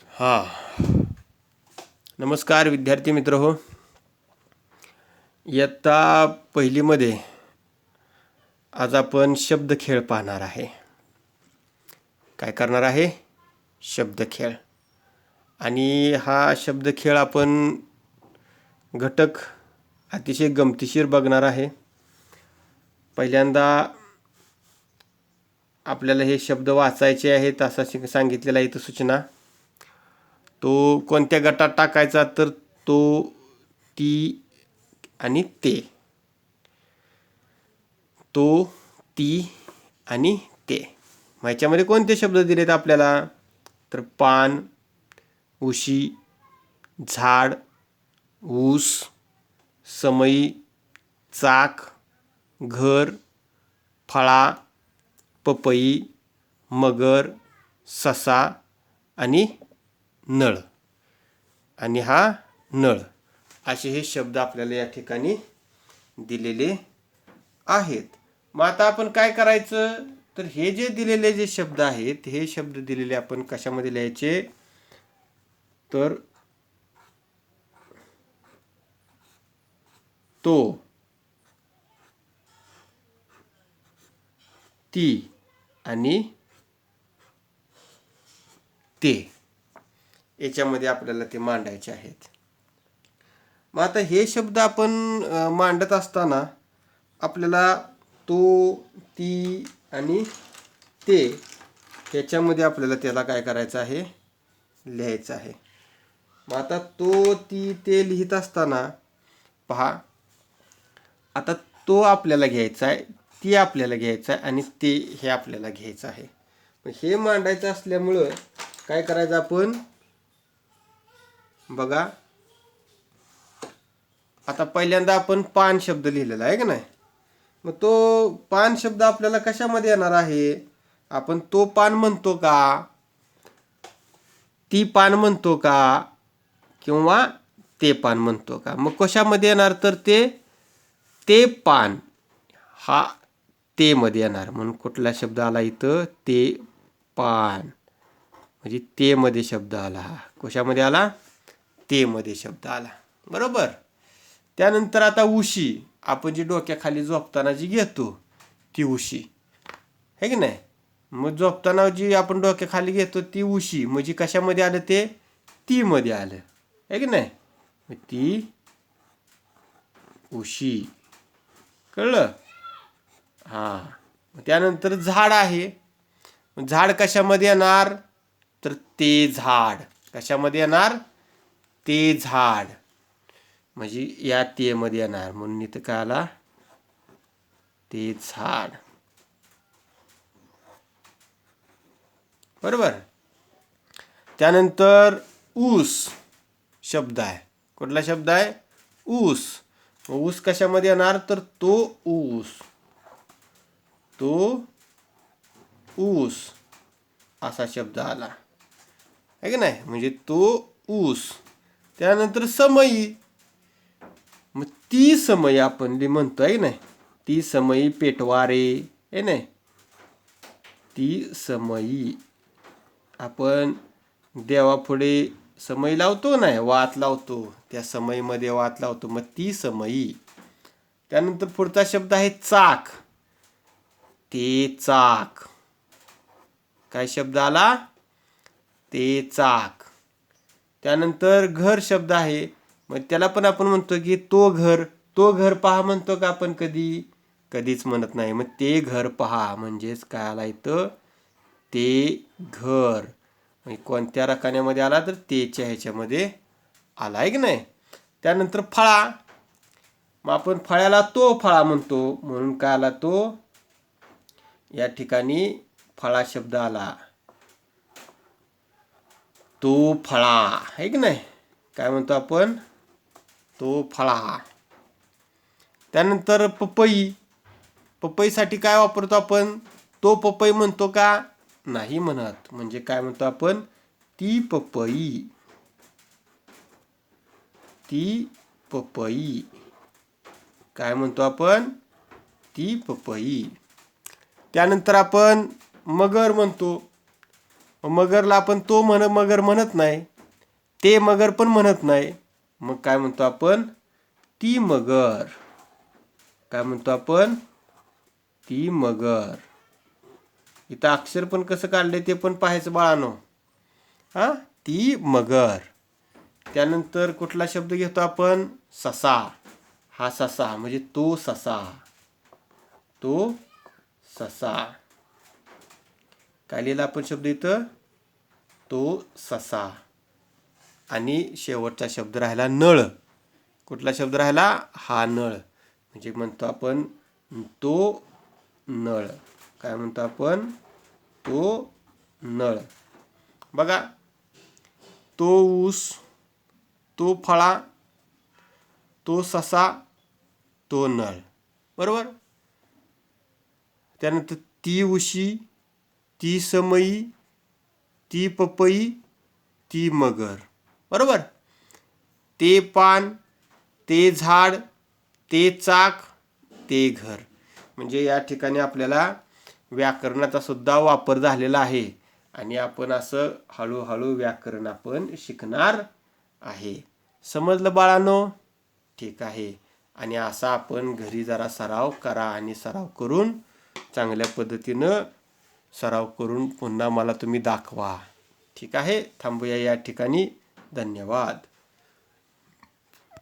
हां. नमस्कार विद्यार्थी मित्र हो. इयत्ता पहिलीमध्ये आज आपण शब्द खेळ पाहणार आहे. काय करणार आहे? शब्द खेळ. आणि हा शब्द खेळ आपण घटक अतिशय गमतीशीर बघणार आहे. पहिल्यांदा आपल्याला हे शब्द वाचायचे आहेत असं शिक- सांगितलेलं आहे इथं सूचना. तो कोणत्या गटात टाकायचा तर तो ती आणि ते. तो ती आणि ते. मग ह्याच्यामध्ये कोणते शब्द दिलेत आपल्याला? तर पान उशी झाड ऊस समई चाक घर फळा पपई मगर ससा आणि नळ. आणि हा नळ. असे हे शब्द आपल्याला या ठिकाणी दिलेले आहेत. मग आता आपण काय करायचं? तर हे जे दिलेले जे शब्द आहेत हे शब्द दिलेले आपण कशामध्ये लिहायचे? तर तो ती आणि ते. याच्यामध्ये आपल्याला ते मांडायचे आहेत. मग आता हे शब्द आपण मांडत असताना आपल्याला तो ती आणि ते ह्याच्यामध्ये आपल्याला त्याला काय करायचं आहे? लिहायचं आहे. मग आता तो ती ते लिहित असताना पहा. आता तो आपल्याला घ्यायचा आहे ती आपल्याला घ्यायचं आहे आणि ते हे आपल्याला घ्यायचं आहे. मग हे मांडायचं असल्यामुळं काय करायचं आपण? बघा. आता पहिल्यांदा आपण पान शब्द लिहिलेला आहे का नाही? मग तो पान शब्द आपल्याला कशामध्ये येणार आहे? आपण तो पान म्हणतो का? ती पान म्हणतो का? किंवा ते पान म्हणतो का? मग कशामध्ये येणार? तर ते ते पान. हा ते मध्ये येणार. म्हणून कुठला शब्द आला इथं? ते पान. म्हणजे ते मध्ये शब्द आला. हा कशामध्ये आला? ते मध्ये शब्द आला. बरोबर? त्यानंतर आता उशी. आपण जी डोक्याखाली झोपताना जी घेतो ती उशी. है की नाही? मग झोपताना जी आपण डोक्याखाली घेतो ती उशी. म्हणजे कशामध्ये आलं ते? ती मध्ये आलं. है की नाही? ती उशी. कळलं? हां. मग त्यानंतर झाड आहे. झाड कशामध्ये येणार? तर ते झाड. कशामध्ये येणार? ते झाड. म्हणजे या तेमध्ये येणार. म्हणून इथं काय आला? ते झाड. बरोबर? त्यानंतर ऊस शब्द आहे. कुठला शब्द आहे? ऊस. ऊस कशामध्ये येणार? तर तो ऊस. तो ऊस. असा शब्द आला. आहे की नाही? म्हणजे तो ऊस. त्यानंतर समयी. मग ती समयी आपण जे म्हणतो आहे ना ती समई पेटवारे आहे नाही ती समयी. आपण देवापुढे समय लावतो नाही? वात लावतो. त्या समईमध्ये वात लावतो. मग ती समई त्यानंतर पुढचा शब्द आहे चाक. ते चाक. काय शब्द आला? ते चाक. त्यानंतर घर शब्द आहे. मग त्याला पण आपण म्हणतो की तो घर तो घर पहा म्हणतो का आपण कधी? कधीच म्हणत नाही. मग ते घर पहा म्हणजेच काय आला इथं? ते घर. म्हणजे कोणत्या रकान्यामध्ये आला तर तेच्या ह्याच्यामध्ये आला आहे की नाही? त्यानंतर फळा. मग आपण फळ्याला तो फळा म्हणतो. म्हणून काय आला तो? या ठिकाणी फळा शब्द आला. तो फळा आहे की नाही? काय म्हणतो आपण? तो फळा. त्यानंतर पपई. पपईसाठी काय वापरतो आपण? तो पपई म्हणतो का? नाही म्हणत. म्हणजे काय म्हणतो आपण? ती पपई. ती पपई. काय म्हणतो आपण? ती पपई. त्यानंतर आपण मगर म्हणतो. मगरला आपण तो म्हण मगर म्हणत नाही ते मगर पण म्हणत नाही. मग काय म्हणतो आपण? ती मगर. काय म्हणतो आपण? ती मगर. इथं अक्षर पण कसं काढले ते पण पाहायचं बाळानो. हा? ती मगर. त्यानंतर कुठला शब्द घेतो आपण? ससा. हा ससा. म्हणजे तो ससा. तो ससा. काय लिहिला आपण शब्द इथं? तो ससा. आणि शेवटचा शब्द राहिला नळ. कुठला शब्द राहिला? हा नळ. म्हणजे म्हणतो आपण तो नळ. काय म्हणतो आपण? तो नळ. बघा. तो ऊस तो फळा तो ससा तो नळ. बरोबर? त्यानंतर ती उशी ती समई ती पपई ती मगर. बरोबर? ते पान ते झाड ते चाक ते घर. म्हणजे या ठिकाणी आपल्याला व्याकरणाचा सुद्धा वापर झालेला आहे आणि आपण असं हळूहळू व्याकरण आपण शिकणार आहे. समजलं बाळांनो? ठीक आहे. आणि असा आपण घरी जरा सराव करा आणि सराव करून चांगल्या पद्धतीनं सराव करून पुन्हा मला तुम्ही दाखवा. ठीक आहे? थांबूया या ठिकाणी. धन्यवाद.